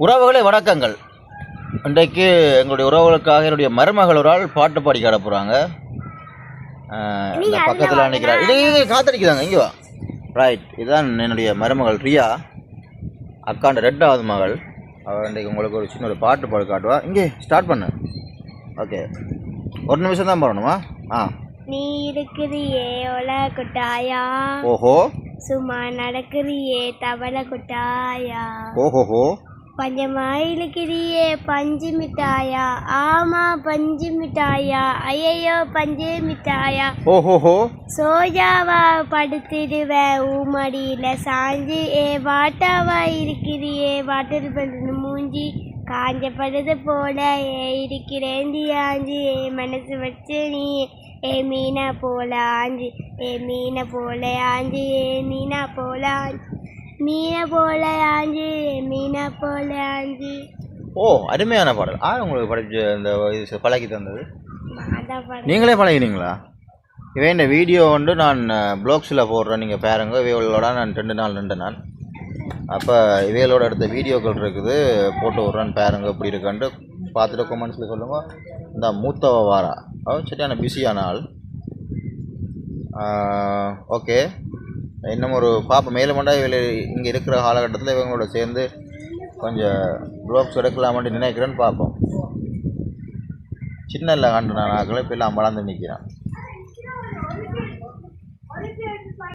உறவுகளே வணக்கங்கள். இன்றைக்கு எங்களுடைய உறவுகளுக்காக என்னுடைய மருமகள் ஒரு ஆள் பாட்டு பாடி காட்ட போகிறாங்க இந்த பக்கத்தில் நினைக்கிறார் இது இது காத்தடிக்குதாங்க இங்கே வா. ரைட் இதுதான் என்னுடைய மருமகள் ரியா. அக்காண்ட ரெண்டாவது மகள். அவள் இன்றைக்கு உங்களுக்கு ஒரு சின்ன ஒரு பாட்டு பாடி காட்டுவா. இங்கே ஸ்டார்ட் பண்ணு. ஓகே ஒரு நிமிஷம் தான் பாடணுமா? ஆ. நீ இருக்கிறியே ஒல கொட்டாயா? ஓஹோ. சும்மா நடக்கிறியே தவளை கொட்டாயா? ஓஹோஹோ. பஞ்சமா இழுக்கிறியே பஞ்சு மிட்டாயா ஆமா பஞ்சு மிட்டாயா ஐயையோ பஞ்சு மிட்டாயா ஓஹோஹோ. சோஜாவா படுத்திடுவேன் ஊமடியில சாஞ்சு ஏ வாட்டாவா இருக்கிறியே? வாட்டர் பண்ணு மூஞ்சி காஞ்ச படுது போல ஏ இருக்கிறேன் ஆஞ்சு ஏ மனசு வச்சு நீ ஏ மீனா போல ஆஞ்சு ஏ மீனை போல ஆஞ்சு ஏ மீனா போல ஆஞ்சு மீனை போல ஆஞ்சு ஏ ஓ அருமையான பாடல். ஆ உங்களுக்கு படிச்ச இந்த இது பழகி தந்தது? நீங்களே பழகினீங்களா? இவன் இந்த வீடியோ வந்து நான் ப்ளாக்ஸில் போடுறேன் நீங்கள் பாருங்க. இவைகளோட நான் ரெண்டு நாள் நின்று நான். அப்போ இவைகளோட எடுத்த வீடியோக்கள் இருக்குது. போட்டு விட்றேன்னு பாருங்க இப்படி இருக்குன்ட்டு. பார்த்துட்டு கொமெண்ட்ஸில் சொல்லுங்க. இந்த மூத்தவ வாரா. அவள் சரியான பிஸியான ஆள். ஓகே இன்னும் ஒரு பாப்பா மேலே மட்டும் இவள் இங்கே இருக்கிற காலகட்டத்தில் இவங்களோட சேர்ந்து கொஞ்சம் ப்ளாக்ஸ் எடுக்கலாமான்னு நினைக்கிறேன்னு பார்ப்போம். சின்ன இல்லை கண்டு நான் ஆக்களை இப்போ எல்லாம் நிற்கிறான்